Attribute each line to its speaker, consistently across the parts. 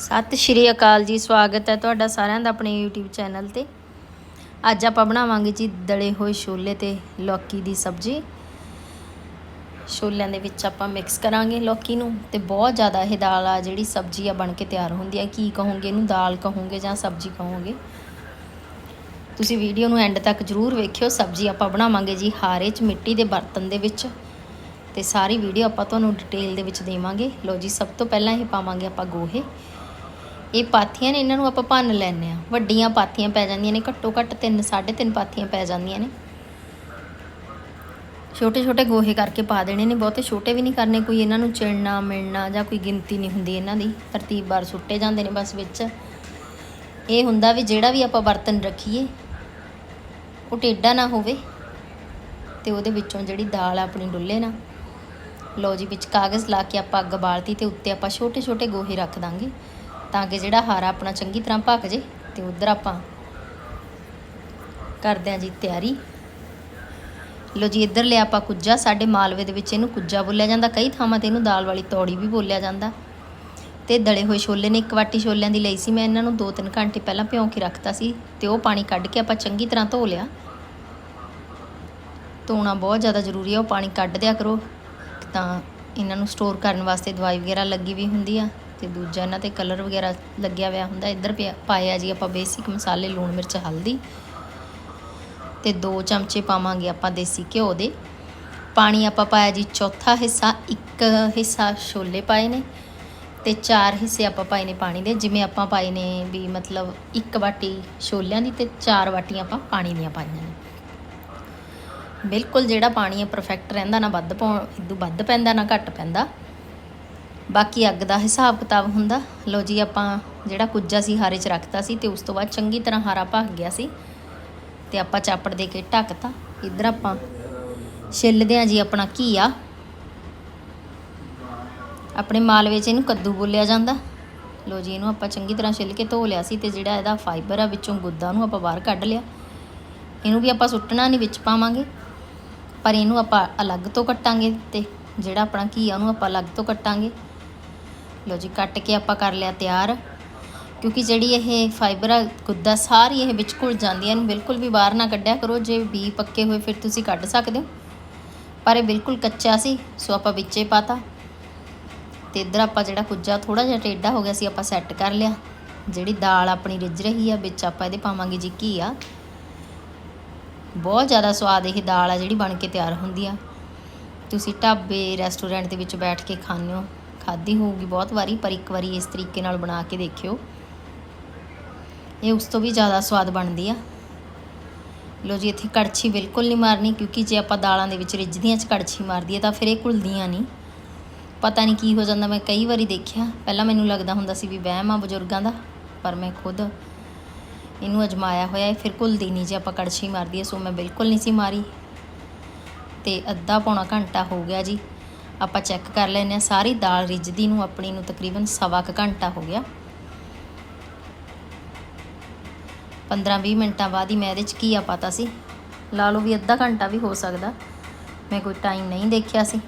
Speaker 1: ਸਤਿ ਸ਼੍ਰੀ ਅਕਾਲ ਜੀ, ਸਵਾਗਤ ਹੈ ਤੁਹਾਡਾ ਸਾਰਿਆਂ ਦਾ ਆਪਣੇ YouTube ਚੈਨਲ ਤੇ। ਅੱਜ ਆਪਾਂ ਬਣਾਵਾਂਗੇ ਜੀ ਦਲੇ ਹੋਏ ਛੋਲੇ ਤੇ ਲੌਕੀ ਦੀ ਸਬਜ਼ੀ। ਛੋਲਿਆਂ ਦੇ ਵਿੱਚ ਆਪਾਂ ਮਿਕਸ ਕਰਾਂਗੇ ਲੌਕੀ ਨੂੰ ਤੇ ਬਹੁਤ ਜ਼ਿਆਦਾ ਇਹ ਦਾਲ ਆ ਜਿਹੜੀ ਸਬਜ਼ੀ ਆ ਬਣ ਕੇ ਤਿਆਰ ਹੁੰਦੀ ਆ। ਕੀ ਕਹੋਗੇ ਇਹਨੂੰ, ਦਾਲ ਕਹੋਗੇ ਜਾਂ ਸਬਜ਼ੀ ਕਹੋਗੇ? ਤੁਸੀਂ ਵੀਡੀਓ ਨੂੰ ਐਂਡ ਤੱਕ ਜਰੂਰ ਵੇਖਿਓ। ਸਬਜ਼ੀ ਆਪਾਂ ਬਣਾਵਾਂਗੇ ਜੀ ਹਾਰੇ 'ਚ ਮਿੱਟੀ ਦੇ ਬਰਤਨ ਦੇ ਵਿੱਚ। ਤੇ ਸਾਰੀ ਵੀਡੀਓ ਆਪਾਂ ਤੁਹਾਨੂੰ ਡਿਟੇਲ ਦੇ ਵਿੱਚ ਦੇਵਾਂਗੇ। ਲੋ ਜੀ, ਸਭ ਤੋਂ ਪਹਿਲਾਂ ਇਹ ਪਾਵਾਂਗੇ ਆਪਾਂ ਗੋਹੇ। ਇਹ ਪਾਥੀਆਂ ਨੇ, ਇਹਨਾਂ ਨੂੰ ਆਪਾਂ ਭੰਨ ਲੈਣੇ ਆ ਵੱਡੀਆਂ ਪਾਥੀਆਂ ਪੈ ਜਾਂਦੀਆਂ ਨੇ, ਘੱਟੋ ਘੱਟ 3 3.5 ਪਾਥੀਆਂ ਪੈ ਜਾਂਦੀਆਂ ਨੇ। ਛੋਟੇ ਛੋਟੇ ਗੋਹੇ ਕਰਕੇ ਪਾ ਦੇਣੇ ਨੇ, ਬਹੁਤੇ ਛੋਟੇ ਵੀ ਨਹੀਂ ਕਰਨੇ, ਕੋਈ ਇਹਨਾਂ ਨੂੰ ਚਿਣਨਾ ਮਿਲਣਾ ਜਾਂ ਕੋਈ ਗਿਣਤੀ ਨਹੀਂ ਹੁੰਦੀ ਇਹਨਾਂ ਦੀ। ਤਰਤੀਬਵਾਰ ਸੁੱਟੇ ਜਾਂਦੇ ਨੇ ਬਸ ਵਿੱਚ। ਇਹ ਹੁੰਦਾ ਵੀ ਜਿਹੜਾ ਵੀ ਆਪਾਂ ਬਰਤਨ ਰੱਖੀਏ, ਉਹ ਟੇਢਾ ਨਾ ਹੋਵੇ ਤੇ ਉਹਦੇ ਵਿੱਚੋਂ ਜਿਹੜੀ ਦਾਲ ਆ ਆਪਣੀ ਡੁੱਲੇ ਨਾ, ਲਓ ਜੀ, ਵਿੱਚ ਕਾਗਜ਼ ਲਾ ਕੇ ਆਪਾਂ ਅੱਗ ਬਾਲਤੀ ਤੇ ਉੱਤੇ ਆਪਾਂ ਛੋਟੇ ਛੋਟੇ ਗੋਹੇ ਰੱਖ ਦਾਂਗੇ। ਤਾਂ ਕਿ ਜਿਹੜਾ ਹਾਰਾ ਆਪਣਾ ਚੰਗੀ ਤਰ੍ਹਾਂ ਪੱਕ ਜੇ ਤੇ ਉਧਰ ਆਪਾਂ ਕਰਦੇ ਆਂ ਜੀ ਤਿਆਰੀ। ਲੋ ਜੀ, ਇੱਧਰ ਲਿਆ ਆਪਾਂ ਕੁੱਜਾ। ਸਾਡੇ ਮਾਲਵੇ ਦੇ ਵਿੱਚ ਇਹਨੂੰ ਕੁੱਜਾ ਬੋਲਿਆ ਜਾਂਦਾ। ਕਈ ਥਾਵਾਂ ਤੇ ਇਹਨੂੰ ਦਾਲ ਵਾਲੀ ਤੌੜੀ ਵੀ ਬੋਲਿਆ ਜਾਂਦਾ। ਤੇ ਦਲੇ ਹੋਏ ਛੋਲੇ ਨੇ, ਇੱਕ ਵਾਟੀ ਛੋਲਿਆਂ ਦੀ ਲਈ ਸੀ। ਮੈਂ ਇਹਨਾਂ ਨੂੰ 2-3 ਘੰਟੇ ਪਹਿਲਾਂ ਭਿਉਂ ਕੇ ਰੱਖਤਾ ਸੀ ਤੇ ਉਹ ਪਾਣੀ ਕੱਢ ਕੇ ਆਪਾਂ ਚੰਗੀ ਤਰ੍ਹਾਂ ਧੋ ਲਿਆ। ਧੋਣਾ ਬਹੁਤ ਜ਼ਿਆਦਾ ਜ਼ਰੂਰੀ ਹੈ ਉਹ ਪਾਣੀ ਕੱਢ ਦਿਆ ਕਰੋ। ਤਾਂ ਇਹਨਾਂ ਨੂੰ ਸਟੋਰ ਕਰਨ ਵਾਸਤੇ ਦਵਾਈ ਵਗੈਰਾ ਲੱਗੀ ਵੀ ਹੁੰਦੀ ਆ। ਤੇ ਦੂਜਾ ਇਹਨਾਂ ਤੇ ਕਲਰ ਵਗੈਰਾ ਲੱਗਿਆ ਹੋਇਆ ਹੁੰਦਾ, ਇੱਧਰ ਪਿਆ, ਪਾਇਆ ਜੀ ਆਪਾਂ ਬੇਸਿਕ ਮਸਾਲੇ, ਲੂਣ ਮਿਰਚ, ਹਲਦੀ ਤੇ 2 ਚਮਚੇ ਪਾਵਾਂਗੇ ਆਪਾਂ ਦੇਸੀ ਘਿਓ ਦੇ। ਪਾਣੀ ਆਪਾਂ ਪਾਇਆ ਜੀ ਚੌਥਾ ਹਿੱਸਾ, ਇੱਕ ਹਿੱਸਾ ਛੋਲੇ ਪਾਏ ਨੇ ਤੇ ਚਾਰ ਹਿੱਸੇ ਆਪਾਂ ਪਾਏ ਨੇ ਪਾਣੀ ਦੇ, ਜਿਵੇਂ ਆਪਾਂ ਪਾਏ ਨੇ ਵੀ ਮਤਲਬ ਇੱਕ ਵਾਟੀ ਛੋਲਿਆਂ ਦੀ ਤੇ ਚਾਰ ਬਾਟੀਆਂ ਆਪਾਂ ਪਾਣੀ ਦੀਆਂ ਪਾਈਆਂ ਨੇ। ਬਿਲਕੁਲ ਜਿਹੜਾ ਪਾਣੀ ਹੈ ਪਰਫੈਕਟ ਰਹਿੰਦਾ ਨਾ ਵੱਧ ਪਾਉਣ, ਇਦੋਂ ਵੱਧ ਪੈਂਦਾ ਨਾ ਘੱਟ ਪੈਂਦਾ। ਬਾਕੀ ਅੱਗ ਦਾ ਹਿਸਾਬ ਕਿਤਾਬ ਹੁੰਦਾ। ਲੋ ਜੀ, ਆਪਾਂ ਜਿਹੜਾ ਕੁੱਜਾ ਸੀ, ਹਾਰੇ 'ਚ ਰੱਖਤਾ ਸੀ ਤੇ ਉਸ ਤੋਂ ਬਾਅਦ ਚੰਗੀ ਤਰ੍ਹਾਂ ਹਾਰਾ ਭੱਗ ਗਿਆ ਸੀ। ਤੇ ਆਪਾਂ ਚਾਪੜ ਦੇ ਕੇ ਢੱਕਤਾ। ਇੱਧਰ ਆਪਾਂ ਛਿੱਲਦੇ ਹਾਂ ਜੀ ਆਪਣਾ ਘੀਆ। ਆਪਣੇ ਮਾਲਵੇ 'ਚ ਇਹਨੂੰ ਕੱਦੂ ਬੋਲਿਆ ਜਾਂਦਾ। ਲੋ ਜੀ, ਇਹਨੂੰ ਆਪਾਂ ਚੰਗੀ ਤਰ੍ਹਾਂ ਛਿੱਲ ਕੇ ਧੋ ਲਿਆ ਸੀ ਤੇ ਜਿਹੜਾ ਇਹਦਾ ਫਾਈਬਰ ਆ, ਵਿੱਚੋਂ ਗੁੱਦਾ ਨੂੰ ਆਪਾਂ ਬਾਹਰ ਕੱਢ ਲਿਆ। ਇਹਨੂੰ ਵੀ ਆਪਾਂ ਸੁੱਟਣਾ ਨਹੀਂ ਵਿੱਚ ਪਾਵਾਂਗੇ। ਪਰ ਇਹਨੂੰ ਆਪਾਂ ਅਲੱਗ ਤੋਂ ਕੱਟਾਂਗੇ ਤੇ ਜਿਹੜਾ ਆਪਣਾ ਘੀਆ ਉਹਨੂੰ ਆਪਾਂ ਅਲੱਗ ਤੋਂ ਕੱਟਾਂਗੇ। ਲਓ ਜੀ, ਕੱਟ ਕੇ ਆਪਾਂ ਕਰ ਲਿਆ ਤਿਆਰ। ਕਿਉਂਕਿ ਜਿਹੜੀ ਇਹ ਫਾਈਬਰ ਆ, ਗੁੱਦਾ ਸਾਰੀ ਇਹ ਵਿੱਚ ਘੁਲ ਜਾਂਦੀਆਂ ਹੈ ਇਹਨੂੰ ਬਿਲਕੁਲ ਵੀ ਬਾਹਰ ਨਾ ਕੱਢਿਆ ਕਰੋ। ਜੇ ਬੀ ਪੱਕੇ ਹੋਏ, ਫਿਰ ਤੁਸੀਂ ਕੱਢ ਸਕਦੇ ਹੋ। ਪਰ ਇਹ ਬਿਲਕੁਲ ਕੱਚਾ ਸੀ, ਸੋ ਆਪਾਂ ਵਿੱਚੇ ਪਾਤਾ। ਤੇ ਇੱਧਰ ਆਪਾਂ ਜਿਹੜਾ ਕੁੱਜਾ ਥੋੜਾ ਜਿਹਾ ਟੇਢਾ ਹੋ ਗਿਆ ਸੀ, ਆਪਾਂ ਸੈੱਟ ਕਰ ਲਿਆ। ਜਿਹੜੀ ਦਾਲ ਆਪਣੀ ਰਿੱਝ ਰਹੀ ਆ, ਵਿੱਚ ਆਪਾਂ ਇਹਦੇ ਪਾਵਾਂਗੇ ਜੀ ਘੀਆ। ਬਹੁਤ ਜ਼ਿਆਦਾ ਸਵਾਦ ਇਹ ਦਾਲ ਆ ਜਿਹੜੀ ਬਣ ਕੇ ਤਿਆਰ ਹੁੰਦੀ ਆ। ਤੁਸੀਂ ਢਾਬੇ ਰੈਸਟੋਰੈਂਟ ਦੇ ਵਿੱਚ ਬੈਠ ਕੇ ਖਾਂਦੇ ਹੋ। ਖਾਧੀ ਹੋਊਗੀ ਬਹੁਤ ਵਾਰੀ, ਪਰ ਇੱਕ ਵਾਰੀ ਇਸ ਤਰੀਕੇ ਨਾਲ ਬਣਾ ਕੇ ਦੇਖਿਓ। ਇਹ ਉਸ ਤੋਂ ਵੀ ਜ਼ਿਆਦਾ ਸਵਾਦ ਬਣਦੀ ਆ। ਲੋ ਜੀ, ਇੱਥੇ ਕੜਛੀ ਬਿਲਕੁਲ ਨਹੀਂ ਮਾਰਨੀ, ਕਿਉਂਕਿ ਜੇ ਆਪਾਂ ਦਾਲਾਂ ਦੇ ਵਿੱਚ ਰਿੱਝਦੀਆਂ ਚ ਕੜਛੀ ਮਾਰਦੀ ਹੈ ਤਾਂ ਫਿਰ ਇਹ ਘੁਲਦੀਆਂ ਨਹੀਂ। ਪਤਾ ਨਹੀਂ ਕੀ ਹੋ ਜਾਂਦਾ, ਮੈਂ ਕਈ ਵਾਰੀ ਦੇਖਿਆ। ਪਹਿਲਾਂ ਮੈਨੂੰ ਲੱਗਦਾ ਹੁੰਦਾ ਸੀ ਵੀ ਵਹਿਮ ਆ ਬਜ਼ੁਰਗਾਂ ਦਾ, ਪਰ ਮੈਂ ਖੁਦ ਇਹਨੂੰ ਅਜਮਾਇਆ ਹੋਇਆ ਹੈ ਫਿਰ ਘੁਲਦੀ ਨਹੀਂ ਜੇ ਆਪਾਂ ਕੜਛੀ ਮਾਰਦੀ ਹੈ ਸੋ ਮੈਂ ਬਿਲਕੁਲ ਨਹੀਂ ਸੀ ਮਾਰੀ। ਤੇ ਅੱਧਾ ਪੌਣਾ ਘੰਟਾ ਹੋ ਗਿਆ ਜੀ। ਆਪਾਂ ਚੈੱਕ ਕਰ ਲੈਨੇ ਆ ਸਾਰੀ ਦਾਲ ਰਿੱਝਦੀ ਨੂੰ ਆਪਣੀ ਨੂੰ ਤਕਰੀਬਨ ਸਵਾ ਕੁ ਘੰਟਾ ਹੋ ਗਿਆ। 15-20 ਮਿੰਟਾਂ ਬਾਅਦ ਹੀ ਮੈਂ ਇਹਦੇ ਚ ਘੀਆ ਪਾਤਾ ਸੀ। ਲਾ ਲਓ ਵੀ ਅੱਧਾ ਘੰਟਾ ਵੀ ਹੋ ਸਕਦਾ। ਮੈਂ ਕੋਈ ਟਾਈਮ ਨਹੀਂ ਦੇਖਿਆ ਸੀ।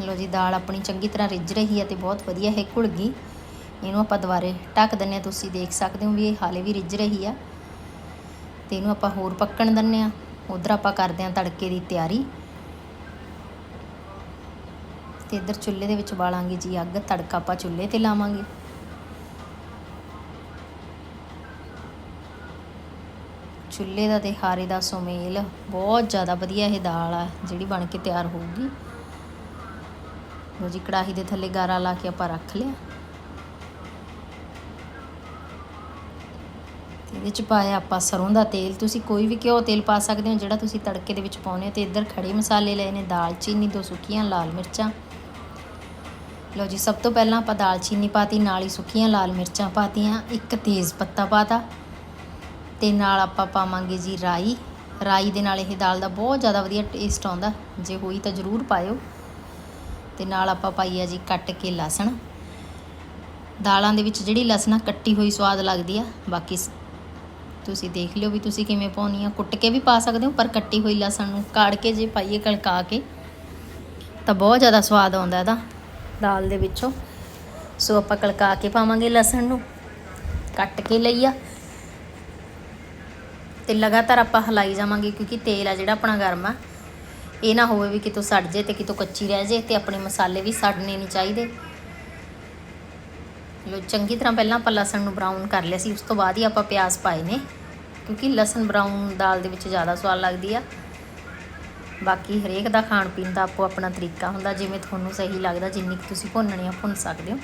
Speaker 1: ਲੋ ਜੀ, ਦਾਲ ਆਪਣੀ ਚੰਗੀ ਤਰ੍ਹਾਂ ਰਿੱਝ ਰਹੀ ਹੈ ਤੇ ਬਹੁਤ ਵਧੀਆ ਹੈ ਘੁਲ ਗਈ। ਇਹਨੂੰ ਆਪਾਂ ਦੁਬਾਰੇ ਢੱਕ ਦਿੰਨੇ ਆ ਤੁਸੀਂ ਦੇਖ ਸਕਦੇ ਹੋ ਵੀ ਇਹ ਹਾਲੇ ਵੀ ਰਿੱਝ ਰਹੀ ਆ। ਤੇ ਇਹਨੂੰ ਆਪਾਂ ਹੋਰ ਪੱਕਣ ਦਿੰਨੇ ਆ ਉਧਰ ਆਪਾਂ ਕਰਦੇ ਆ ਤੜਕੇ ਦੀ ਤਿਆਰੀ। ਤੇ ਇੱਧਰ ਚੁੱਲ੍ਹੇ ਦੇ ਵਿੱਚ ਬਾਲਾਂਗੇ ਜੀ ਅੱਗ, ਤੜਕਾ ਆਪਾਂ ਚੁੱਲ੍ਹੇ ਤੇ ਲਾਵਾਂਗੇ। ਚੁੱਲ੍ਹੇ ਦਾ ਤੇ ਹਾਰੇ ਦਾ ਸੁਮੇਲ ਬਹੁਤ ਜ਼ਿਆਦਾ ਵਧੀਆ ਇਹ ਦਾਲ ਆ, ਜਿਹੜੀ ਬਣ ਕੇ ਤਿਆਰ ਹੋਊਗੀ। ਲੋ ਜੀ, ਕੜਾਹੀ ਦੇ ਥੱਲੇ ਗਾਰਾ ਲਾ ਕੇ ਆਪਾਂ ਰੱਖ ਲਿਆ। ਤੇ ਇਹਦੇ ਚ ਪਾਇਆ ਆਪਾਂ ਸਰੋਂ ਦਾ ਤੇਲ। ਤੁਸੀਂ ਕੋਈ ਵੀ ਘਿਓ ਤੇਲ ਪਾ ਸਕਦੇ ਹੋ, ਜਿਹੜਾ ਤੁਸੀਂ ਤੜਕੇ ਦੇ ਵਿੱਚ ਪਾਉਨੇ ਹੋ। ਤੇ ਇੱਧਰ ਖੜੇ ਮਸਾਲੇ ਲਏ ਨੇ ਦਾਲਚੀਨੀ, ਦੋ ਸੁੱਕੀਆਂ, ਲਾਲ ਮਿਰਚਾਂ। ਲਓ ਜੀ, ਸਭ ਤੋਂ ਪਹਿਲਾਂ ਆਪਾਂ ਦਾਲਚੀਨੀ ਪਾਤੀ, ਨਾਲ ਹੀ ਸੁੱਕੀਆਂ ਲਾਲ ਮਿਰਚਾਂ ਪਾਤੀਆਂ, ਇੱਕ ਤੇਜ਼ ਪੱਤਾ ਪਾਤਾ। ਤੇ ਨਾਲ ਆਪਾਂ ਪਾਵਾਂਗੇ ਜੀ ਰਾਈ। ਰਾਈ ਦੇ ਨਾਲ ਇਹ ਦਾਲ ਦਾ ਬਹੁਤ ਜ਼ਿਆਦਾ ਵਧੀਆ ਟੇਸਟ ਆਉਂਦਾ, ਜੇ ਹੋਈ ਤਾਂ ਜ਼ਰੂਰ ਪਾਇਓ। ਤੇ ਨਾਲ ਆਪਾਂ ਪਾਈ ਆ ਜੀ ਕੱਟ ਕੇ ਲਸਣ। ਦਾਲਾਂ ਦੇ ਵਿੱਚ ਜਿਹੜੀ ਲਸਣਾ ਕੱਟੀ ਹੋਈ ਸਵਾਦ ਲੱਗਦੀ ਆ। ਬਾਕੀ ਤੁਸੀਂ ਦੇਖ ਲਿਓ ਵੀ ਤੁਸੀਂ ਕਿਵੇਂ ਪਾਉਣੀ ਆ। ਕੁੱਟ ਕੇ ਵੀ ਪਾ ਸਕਦੇ ਹੋ, ਪਰ ਕੱਟੀ ਹੋਈ ਲਸਣ ਨੂੰ ਕਾੜ ਕੇ ਜੇ ਪਾਈਏ, ਕਲਕਾ ਕੇ, ਤਾਂ ਬਹੁਤ ਜ਼ਿਆਦਾ ਸਵਾਦ ਆਉਂਦਾ ਇਹਦਾ। ਦਾਲ ਦੇ ਵਿੱਚੋਂ। ਸੋ ਆਪਾਂ ਕਲਕਾ ਕੇ ਪਾਵਾਂਗੇ ਲਸਣ ਨੂੰ। ਕੱਟ ਕੇ ਲਈ ਆ ਤੇ ਲਗਾਤਾਰ ਆਪਾਂ ਹਲਾਈ ਜਾਵਾਂਗੇ ਕਿਉਂਕਿ ਤੇਲ ਆ ਜਿਹੜਾ ਆਪਣਾ ਗਰਮ ਆ। ਇਹ ਨਾ ਹੋਵੇ ਵੀ ਕਿਤੋਂ ਸੜ ਜੇ ਤੇ ਕਿਤੋਂ ਕੱਚੀ ਰਹਿ ਜੇ ਤੇ ਆਪਣੇ ਮਸਾਲੇ ਵੀ ਸੜਨੇ ਨਹੀਂ ਚਾਹੀਦੇ। ਲੋ ਚੰਗੀ ਤਰ੍ਹਾਂ ਪਹਿਲਾਂ ਆਪਾਂ ਲਸਣ ਨੂੰ ਬਰਾਊਨ ਕਰ ਲਿਆ ਸੀ, ਉਸ ਤੋਂ ਬਾਅਦ ਹੀ ਆਪਾਂ ਪਿਆਜ਼ ਪਾਏ ਨੇ। ਕਿਉਂਕਿ ਲਸਣ ਬਰਾਊਨ ਦਾਲ ਦੇ ਵਿੱਚ ਜ਼ਿਆਦਾ ਸਵਾਦ ਲੱਗਦੀ ਆ। ਬਾਕੀ ਹਰੇਕ ਦਾ ਖਾਣ ਪੀਣ ਦਾ ਆਪੋ ਆਪਣਾ ਤਰੀਕਾ ਹੁੰਦਾ, ਜਿਵੇਂ ਤੁਹਾਨੂੰ ਸਹੀ ਲੱਗਦਾ, ਜਿੰਨੀ ਕੁ ਤੁਸੀਂ ਭੁੰਨਣੀ ਆ, ਭੁੰਨ ਸਕਦੇ ਹੋ।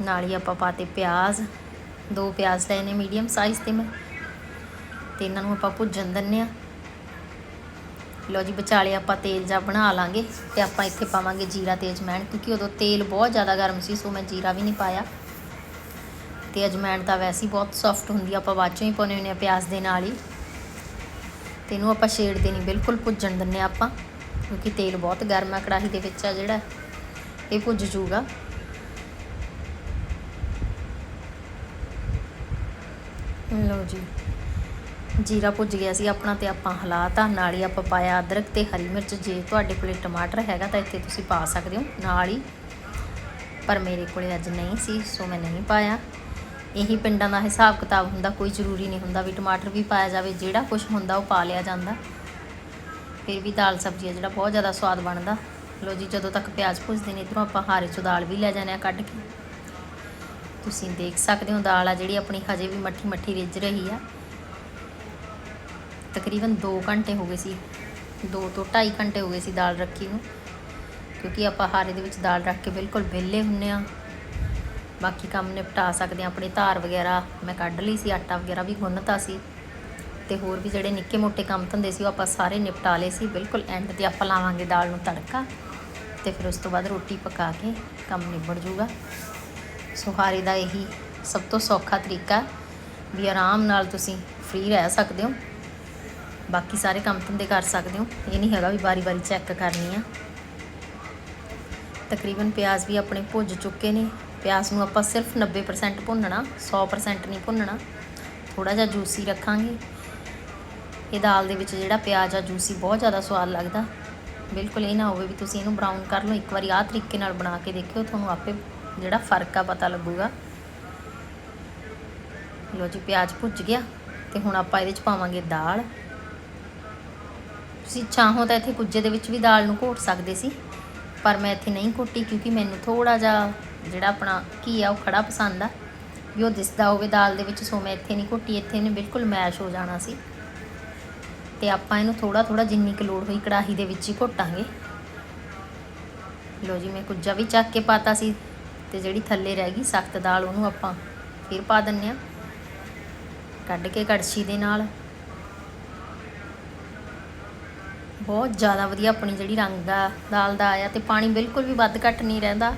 Speaker 1: ਨਾਲ ਹੀ ਆਪਾਂ ਪਾਤੇ ਪਿਆਜ਼, ਦੋ ਪਿਆਜ਼ ਲਏ ਨੇ ਮੀਡੀਅਮ ਸਾਈਜ਼ ਤੇ ਮੈਂ, ਤੇ ਇਹਨਾਂ ਨੂੰ ਆਪਾਂ ਭੁੱਜਣ ਦਿੰਨੇ ਆ ਲੋ ਜੀ, ਵਿਚਾਲੇ ਆਪਾਂ ਤੇਲ ਜਾਂ ਬਣਾ ਲਾਂਗੇ ਤੇ ਆਪਾਂ ਇੱਥੇ ਪਾਵਾਂਗੇ ਜੀਰਾ ਤੇ ਅਜਮੈਣ, ਕਿਉਂਕਿ ਉਦੋਂ ਤੇਲ ਬਹੁਤ ਜ਼ਿਆਦਾ ਗਰਮ ਸੀ, ਸੋ ਮੈਂ ਜੀਰਾ ਵੀ ਨਹੀਂ ਪਾਇਆ। ਤੇ ਅਜਮੈਣ ਤਾਂ ਵੈਸੇ ਹੀ ਬਹੁਤ ਸੌਫਟ ਹੁੰਦੀ ਆ, ਆਪਾਂ ਬਾਅਦ ਚੋਂ ਹੀ ਪਾਉਣੇ ਹੁੰਦੇ ਆ ਪਿਆਜ਼ ਦੇ ਨਾਲ ਹੀ। ਤੇ ਇਹਨੂੰ ਆਪਾਂ ਛੇੜਦੇ ਨਹੀਂ ਬਿਲਕੁਲ ਭੁੱਜਣ ਦਿੰਨੇ ਆ ਆਪਾਂ, ਕਿਉਂਕਿ ਤੇਲ ਬਹੁਤ ਗਰਮ ਆ, ਕੜਾਹੀ ਦੇ ਵਿੱਚ ਆ ਜਿਹੜਾ, ਇਹ ਭੁੱਜ ਜੂਗਾ ਲਓ ਜੀ, ਜੀਰਾ ਭੁੱਜ ਗਿਆ ਸੀ ਆਪਣਾ ਤੇ ਆਪਾਂ ਹਲਾਤਾ ਨਾਲ ਹੀ ਆਪਾਂ ਪਾਇਆ ਅਦਰਕ ਤੇ ਹਰੀ ਮਿਰਚ, ਜੇ ਤੁਹਾਡੇ ਕੋਲੇ ਟਮਾਟਰ ਹੈਗਾ ਤਾਂ ਇੱਥੇ ਤੁਸੀਂ ਪਾ ਸਕਦੇ ਹੋ, ਨਾਲ ਹੀ। ਪਰ ਮੇਰੇ ਕੋਲੇ ਅੱਜ ਨਹੀਂ ਸੀ, ਸੋ ਮੈਂ ਨਹੀਂ ਪਾਇਆ। ਇਹੀ ਪਿੰਡਾਂ ਦਾ ਹਿਸਾਬ ਕਿਤਾਬ ਹੁੰਦਾ, ਕੋਈ ਜ਼ਰੂਰੀ ਨਹੀਂ ਹੁੰਦਾ ਵੀ ਟਮਾਟਰ ਵੀ ਪਾਇਆ ਜਾਵੇ, ਜਿਹੜਾ ਕੁਝ ਹੁੰਦਾ ਉਹ ਪਾ ਲਿਆ ਜਾਂਦਾ। ਫਿਰ ਵੀ ਦਾਲ ਸਬਜ਼ੀ ਆ ਜਿਹੜਾ ਬਹੁਤ ਜ਼ਿਆਦਾ ਸਵਾਦ ਬਣਦਾ। ਲੋ ਜੀ, ਜਦੋਂ ਤੱਕ ਪਿਆਜ਼ ਭੁੱਜਦੇ ਨੇ, ਇਧਰੋਂ ਆਪਾਂ ਹਾਰੇ ਚੋਂ ਦਾਲ ਵੀ ਲੈ ਜਾਂਦੇ ਆ ਕੱਢ ਕੇ। ਤੁਸੀਂ ਦੇਖ ਸਕਦੇ ਹੋ, ਦਾਲ ਆ ਜਿਹੜੀ ਆਪਣੀ ਹਜੇ ਵੀ ਮੱਠੀ ਮੱਠੀ ਰਿੱਝ ਰਹੀ ਆ। ਤਕਰੀਬਨ 2 ਘੰਟੇ ਹੋ ਗਏ ਸੀ 2 ਤੋਂ 2.5 ਘੰਟੇ ਹੋ ਗਏ ਸੀ ਦਾਲ ਰੱਖੀ ਨੂੰ। ਕਿਉਂਕਿ ਆਪਾਂ ਹਾਰੇ ਦੇ ਵਿੱਚ ਦਾਲ ਰੱਖ ਕੇ ਬਿਲਕੁਲ ਵਿਹਲੇ ਹੁੰਨੇ ਆ। ਬਾਕੀ ਕੰਮ ਨਿਪਟਾ ਸਕਦੇ ਆ ਆਪਣੇ ਧਾਰ ਵਗੈਰਾ ਮੈਂ ਕੱਢ ਲਈ ਸੀ, ਆਟਾ ਵਗੈਰਾ ਵੀ ਗੁੰਨਤਾ ਸੀ ਤੇ ਹੋਰ ਵੀ ਜਿਹੜੇ ਨਿੱਕੇ ਮੋਟੇ ਕੰਮ ਧੰਦੇ ਸੀ ਉਹ ਆਪਾਂ ਸਾਰੇ ਨਿਪਟਾ ਲਏ ਸੀ, ਬਿਲਕੁਲ ਐਂਡ ਤੇ ਆਪਾਂ ਲਾਵਾਂਗੇ ਦਾਲ ਨੂੰ ਤੜਕਾ ਤੇ ਫਿਰ ਉਸ ਤੋਂ ਬਾਅਦ ਰੋਟੀ ਪਕਾ ਕੇ ਕੰਮ ਨਿਬੜ ਜੂਗਾ ਸੁਹਾਰੀ ਦਾ ਇਹੀ ਸਭ ਤੋਂ ਸੌਖਾ ਤਰੀਕਾ ਵੀ ਆਰਾਮ ਨਾਲ ਤੁਸੀਂ ਫ੍ਰੀ ਰਹਿ ਸਕਦੇ ਹੋ। ਬਾਕੀ ਸਾਰੇ ਕੰਮ ਧੰਦੇ ਕਰ ਸਕਦੇ ਹੋ, ਇਹ ਨਹੀਂ ਹੈਗਾ ਵੀ ਵਾਰੀ-ਵਾਰੀ ਚੈੱਕ ਕਰਨੀ ਆ। ਤਕਰੀਬਨ ਪਿਆਜ਼ ਵੀ ਆਪਣੇ ਭੁੱਜ ਚੁੱਕੇ ਨੇ ਪਿਆਜ਼ ਨੂੰ ਆਪਾਂ ਸਿਰਫ 90% ਭੁੰਨਣਾ 100% ਨਹੀਂ ਭੁੰਨਣਾ। ਥੋੜਾ ਜਿਹਾ ਜੂਸੀ ਰੱਖਾਂਗੇ। ਇਹ ਦਾਲ ਦੇ ਵਿੱਚ ਜਿਹੜਾ ਪਿਆਜ਼ ਆ ਜੂਸੀ ਬਹੁਤ ਜ਼ਿਆਦਾ ਸਵਾਦ ਲੱਗਦਾ। ਬਿਲਕੁਲ ਇਹ ਨਾ ਹੋਵੇ ਵੀ ਤੁਸੀਂ ਇਹਨੂੰ ਬਰਾਊਨ ਕਰ ਲਓ। ਇੱਕ ਵਾਰੀ ਆਹ ਤਰੀਕੇ ਨਾਲ ਬਣਾ ਕੇ ਦੇਖਿਓ, ਤੁਹਾਨੂੰ ਆਪੇ ਜਿਹੜਾ ਫ਼ਰਕ ਆ ਪਤਾ ਲੱਗੂਗਾ। ਲੋ ਜੀ, ਪਿਆਜ਼ ਭੁੱਜ ਗਿਆ ਤੇ ਹੁਣ ਆਪਾਂ ਇਹਦੇ ਚ ਪਾਵਾਂਗੇ ਦਾਲ। ਤੁਸੀਂ ਚਾਹੋ ਤਾਂ ਇੱਥੇ ਕੁੱਜੇ ਦੇ ਵਿੱਚ ਵੀ ਦਾਲ ਨੂੰ ਘੋਟ ਸਕਦੇ ਸੀ, ਪਰ ਮੈਂ ਇੱਥੇ ਨਹੀਂ ਘੋਟੀ ਕਿਉਂਕਿ ਮੈਨੂੰ ਥੋੜਾ ਜਿਹਾ ਜਿਹੜਾ ਆਪਣਾ ਕੀ ਆ, ਉਹ ਖੜਾ ਪਸੰਦ ਆ। ਵੀ ਉਹ ਦਿਸਦਾ ਹੋਵੇ ਦਾਲ ਦੇ ਵਿੱਚ ਸੋ ਮੈਂ ਇੱਥੇ ਨਹੀਂ, ਘੁੱਟੀ ਇੱਥੇ ਇਹਨੇ ਬਿਲਕੁਲ ਮੈਸ਼ ਹੋ ਜਾਣਾ ਸੀ। ਤੇ ਆਪਾਂ ਇਹਨੂੰ ਥੋੜਾ ਥੋੜਾ ਜਿੰਨੀ ਕੁ ਲੋੜ ਹੋਈ ਕੜਾਹੀ ਦੇ ਵਿੱਚ ਹੀ ਘੋਟਾਂਗੇ। ਲੋ ਜੀ, ਮੈਂ ਕੁੱਜਾ ਵੀ ਚੱਕ ਕੇ ਪਾਤਾ ਸੀ ਤੇ ਜਿਹੜੀ ਥੱਲੇ ਰਹਿ ਗਈ, ਸਖਤ ਦਾਲ ਉਹਨੂੰ ਆਪਾਂ ਫਿਰ ਪਾ ਦਿੰਨੇ ਆ। ਕੱਢ ਕੇ ਕੜਛੀ ਦੇ ਨਾਲ। ਬਹੁਤ ਜ਼ਿਆਦਾ ਵਧੀਆ ਆਪਣੀ ਜਿਹੜੀ ਰੰਗ ਆ ਦਾਲ ਦਾ ਆਇਆ ਤੇ ਪਾਣੀ ਬਿਲਕੁਲ ਵੀ ਵੱਧ ਘੱਟ ਨਹੀਂ ਰਹਿੰਦਾ।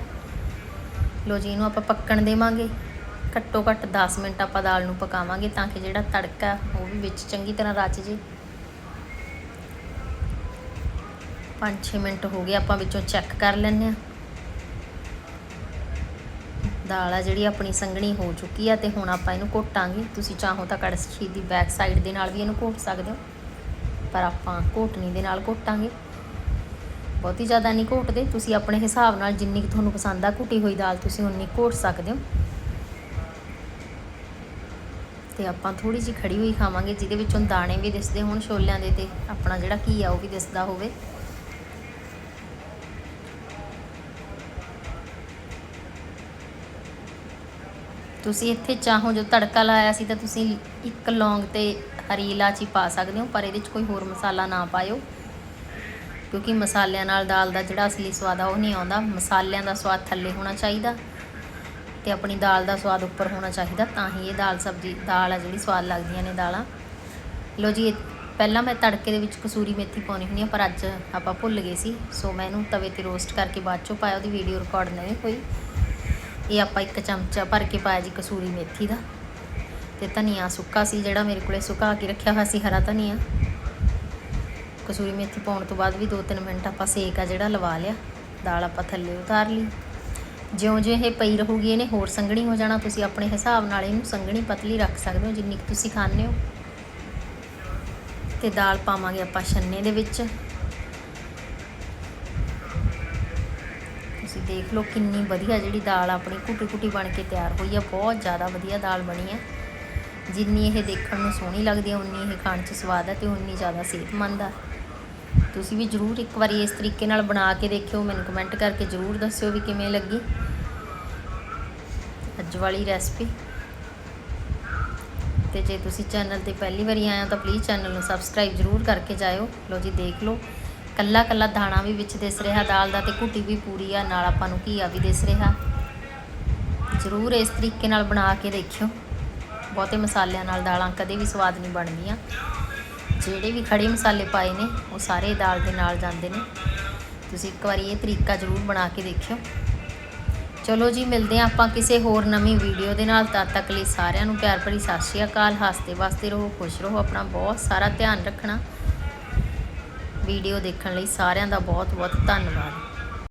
Speaker 1: ਲੋ ਜੀ, ਇਹਨੂੰ ਆਪਾਂ ਪੱਕਣ ਦੇਵਾਂਗੇ। ਘੱਟੋ ਘੱਟ 10 ਮਿੰਟ ਆਪਾਂ ਦਾਲ ਨੂੰ ਪਕਾਵਾਂਗੇ ਤਾਂ ਕਿ ਜਿਹੜਾ ਤੜਕਾ ਉਹ ਵੀ ਵਿੱਚ ਚੰਗੀ ਤਰ੍ਹਾਂ ਰਚ ਜੇ। 5-6 ਮਿੰਟ ਹੋ ਗਏ, ਆਪਾਂ ਵਿੱਚੋਂ ਚੈੱਕ ਕਰ ਲੈਂਦੇ ਆ ਦਾਲ ਆ ਜਿਹੜੀ ਆਪਣੀ ਸੰਘਣੀ ਹੋ ਚੁੱਕੀ ਆ ਤੇ ਹੁਣ ਆਪਾਂ ਇਹਨੂੰ ਘੋਟਾਂਗੇ। ਤੁਸੀਂ ਚਾਹੋ ਤਾਂ ਕੜਛੀ ਦੀ ਬੈਕ ਸਾਈਡ ਦੇ ਨਾਲ ਵੀ ਇਹਨੂੰ ਘੋਟ ਸਕਦੇ ਹੋ, ਪਰ ਆਪਾਂ ਘੋਟਣੀ ਦੇ ਨਾਲ ਘੋਟਾਂਗੇ। ਬਹੁਤੀ ਜ਼ਿਆਦਾ ਨਹੀਂ ਘੋਟਦੇ। ਤੁਸੀਂ ਆਪਣੇ ਹਿਸਾਬ ਨਾਲ ਜਿੰਨੀ ਕੁ ਤੁਹਾਨੂੰ ਪਸੰਦ ਆ ਘੁੱਟੀ ਹੋਈ ਦਾਲ, ਤੁਸੀਂ ਉਨੀ ਘੋਟ ਸਕਦੇ ਹੋ। ਤੇ ਆਪਾਂ ਥੋੜੀ ਜਿਹੀ ਖੜੀ ਹੋਈ ਖਾਵਾਂਗੇ, ਜਿਹਦੇ ਵਿੱਚੋਂ ਦਾਣੇ ਵੀ ਦਿਸਦੇ ਹੋਣ ਛੋਲਿਆਂ ਦੇ ਤੇ ਆਪਣਾ ਜਿਹੜਾ ਕੀ ਆ ਉਹ ਵੀ ਦਿਸਦਾ ਹੋਵੇ। ਤੁਸੀਂ ਇੱਥੇ ਚਾਹੋ ਜੋ ਤੜਕਾ ਲਾਇਆ ਸੀ ਤਾਂ ਤੁਸੀਂ ਇੱਕ ਲੌਂਗ ਤੇ ਹਰੀ ਇਲਾਚੀ ਪਾ ਸਕਦੇ ਹੋ, ਪਰ ਇਹਦੇ ਵਿੱਚ ਕੋਈ ਹੋਰ ਮਸਾਲਾ ਨਾ ਪਾਇਓ। ਕਿਉਂਕਿ ਮਸਾਲਿਆਂ ਨਾਲ ਦਾਲ ਦਾ ਜਿਹੜਾ ਅਸਲੀ ਸਵਾਦ ਆ, ਉਹ ਨਹੀਂ ਆਉਂਦਾ। ਮਸਾਲਿਆਂ ਦਾ ਸਵਾਦ ਥੱਲੇ ਹੋਣਾ ਚਾਹੀਦਾ ਤੇ ਆਪਣੀ ਦਾਲ ਦਾ ਸਵਾਦ ਉੱਪਰ ਹੋਣਾ ਚਾਹੀਦਾ, ਤਾਂ ਹੀ ਇਹ ਦਾਲ ਸਬਜ਼ੀ, ਦਾਲ ਆ ਜਿਹੜੀ ਸਵਾਦ ਲੱਗਦੀਆਂ ਨੇ ਦਾਲਾਂ। ਲੋ ਜੀ, ਇਹ- ਪਹਿਲਾਂ ਮੈਂ ਤੜਕੇ ਦੇ ਵਿੱਚ ਕਸੂਰੀ ਮੇਥੀ ਪਾਉਣੀ ਹੁੰਦੀ ਆ, ਪਰ ਅੱਜ ਆਪਾਂ ਭੁੱਲ ਗਏ ਸੀ। ਸੋ ਮੈਂ ਇਹਨੂੰ ਤਵੇ ਤੇ ਰੋਸਟ ਕਰਕੇ ਬਾਅਦ ਚੋਂ ਪਾਇਆ, ਉਹਦੀ ਵੀਡੀਓ ਰਿਕਾਰਡ ਨਹੀਂ ਹੋਈ ਇਹ ਆਪਾਂ ਇੱਕ ਚਮਚਾ ਭਰ ਕੇ ਪਾਇਆ ਜੀ ਕਸੂਰੀ ਮੇਥੀ ਦਾ। ਤੇ ਧਨੀਆ ਸੁੱਕਾ ਸੀ, ਜਿਹੜਾ ਮੇਰੇ ਕੋਲੇ ਸੁਕਾ ਕੇ ਰੱਖਿਆ ਹੋਇਆ ਸੀ, ਹਰਾ ਧਨੀਆ। ਕਸੂਰੀ ਮੇਥੀ ਪਾਉਣ ਤੋਂ ਬਾਅਦ ਵੀ 2-3 ਮਿੰਟ ਆਪਾਂ ਸੇਕ ਆ ਜਿਹੜਾ ਲਵਾ ਲਿਆ। ਦਾਲ ਆਪਾਂ ਥੱਲੇ ਉਤਾਰ ਲਈ। ਜਿਉਂ ਜਿਉਂ ਇਹ ਪਈ ਰਹੂਗੀ, ਇਹਨੇ ਹੋਰ ਸੰਘਣੀ ਹੋ ਜਾਣਾ। ਤੁਸੀਂ ਆਪਣੇ ਹਿਸਾਬ ਨਾਲ ਇਹਨੂੰ ਸੰਘਣੀ ਪਤਲੀ ਰੱਖ ਸਕਦੇ ਹੋ, ਜਿੰਨੀ ਕੁ ਤੁਸੀਂ ਖਾਣੇ ਹੋ। ਤੇ ਦਾਲ ਪਾਵਾਂਗੇ ਆਪਾਂ ਛੰਨੇ ਦੇ ਵਿੱਚ। ਤੁਸੀਂ ਦੇਖ ਲਓ ਕਿੰਨੀ ਵਧੀਆ ਜਿਹੜੀ ਦਾਲ ਆਪਣੀ ਕੁੱਟੀ ਕੁੱਟੀ ਬਣ ਕੇ ਤਿਆਰ ਹੋਈ ਆ। ਬਹੁਤ ਜ਼ਿਆਦਾ ਵਧੀਆ ਦਾਲ ਬਣੀ ਹੈ ਜਿੰਨੀ ਇਹ ਦੇਖਣ ਨੂੰ ਸੋਹਣੀ ਲੱਗਦੀ ਹੈ ਉਨੀ ਇਹ ਖਾਣ 'ਚ ਸਵਾਦ ਹੈ ਤੇ ਉਨੀ ਜ਼ਿਆਦਾ ਸਿਹਤਮੰਦ ਆ। ਤੁਸੀਂ ਵੀ ਜਰੂਰ ਇੱਕ ਵਾਰੀ ਇਸ ਤਰੀਕੇ ਨਾਲ ਬਣਾ ਕੇ ਦੇਖਿਓ, ਮੈਨੂੰ ਕਮੈਂਟ ਕਰਕੇ ਜਰੂਰ ਦੱਸਿਓ ਵੀ ਕਿਵੇਂ ਲੱਗੀ। ਅੱਜ ਵਾਲੀ ਰੈਸਪੀ ਤੇ ਜੇ ਤੁਸੀਂ ਚੈਨਲ ਤੇ ਪਹਿਲੀ ਵਾਰੀ ਆਏ ਹੋ ਤਾਂ ਪਲੀਜ਼ ਚੈਨਲ ਨੂੰ ਸਬਸਕ੍ਰਾਈਬ ਜਰੂਰ ਕਰਕੇ ਜਾਇਓ। ਲੋ ਜੀ, ਦੇਖ ਲਓ। ਕੱਲਾ ਕੱਲਾ ਦਾਣਾ ਵੀ ਵਿੱਚ ਦਿਸ ਰਿਹਾ, ਦਾਲ ਦਾ ਤੇ ਕੁੱਟੀ ਵੀ ਪੂਰੀ ਆ, ਨਾਲ ਆਪਾਂ ਨੂੰ ਘੀਆ ਵੀ ਦਿਸ ਰਿਹਾ। ਜਰੂਰ ਇਸ ਤਰੀਕੇ ਨਾਲ ਬਣਾ ਕੇ ਦੇਖਿਓ। ਬਹੁਤੇ ਮਸਾਲਿਆਂ ਨਾਲ ਦਾਲਾਂ ਕਦੇ ਵੀ ਸਵਾਦ ਨਹੀਂ ਬਣਦੀਆਂ। ਜਿਹੜੇ ਵੀ ਖੜੇ ਮਸਾਲੇ ਪਾਏ ਨੇ, ਉਹ ਸਾਰੇ ਦਾਲ ਦੇ ਨਾਲ ਜਾਂਦੇ ਨੇ। ਤੁਸੀਂ ਇੱਕ ਵਾਰੀ ਇਹ ਤਰੀਕਾ ਜਰੂਰ ਬਣਾ ਕੇ ਦੇਖਿਓ। ਚਲੋ ਜੀ, ਮਿਲਦੇ ਹਾਂ ਆਪਾਂ ਕਿਸੇ ਹੋਰ ਨਵੀਂ ਵੀਡੀਓ ਦੇ ਨਾਲ। ਤਦ ਤੱਕ ਲਈ ਸਾਰਿਆਂ ਨੂੰ ਪਿਆਰ ਭਰੀ ਸਤਿ ਸ਼੍ਰੀ ਅਕਾਲ। ਹੱਸਦੇ ਵਸਦੇ ਰਹੋ, ਖੁਸ਼ ਰਹੋ, ਆਪਣਾ ਬਹੁਤ ਸਾਰਾ ਧਿਆਨ ਰੱਖਣਾ। ਵੀਡੀਓ ਦੇਖਣ ਲਈ ਸਾਰਿਆਂ ਦਾ ਬਹੁਤ ਬਹੁਤ ਧੰਨਵਾਦ।